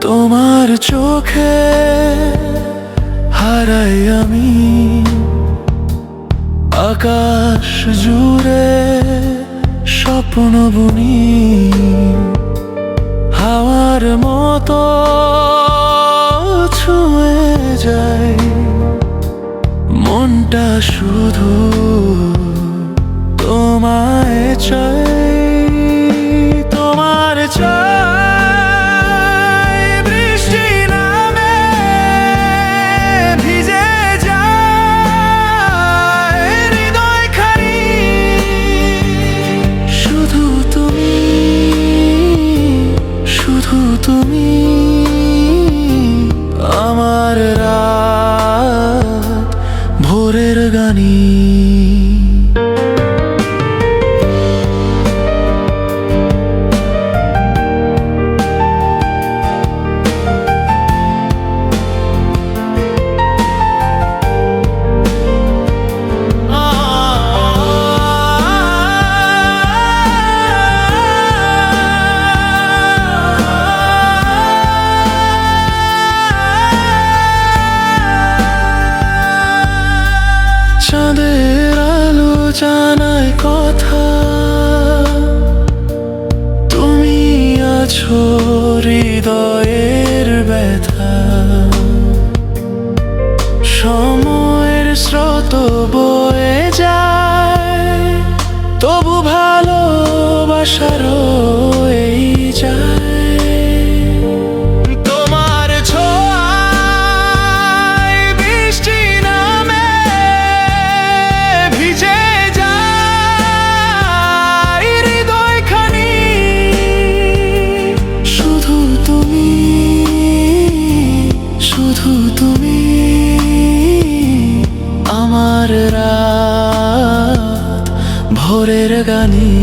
তোমার চোখে হারাই আমি। আকাশ জুড়ে স্বপ্ন বুনি। হাওয়ার মতো ছুঁয়ে যায়। মনটা শুধু তোমায় চাই ভোরের জানায় কথা। তুমি আছো হৃদয়ের ব্যথা। সময়ের স্রোত বয়ে যায়। তবু ভালোবাসারও শুধু তুমি আমার রাত ভোরের গানি।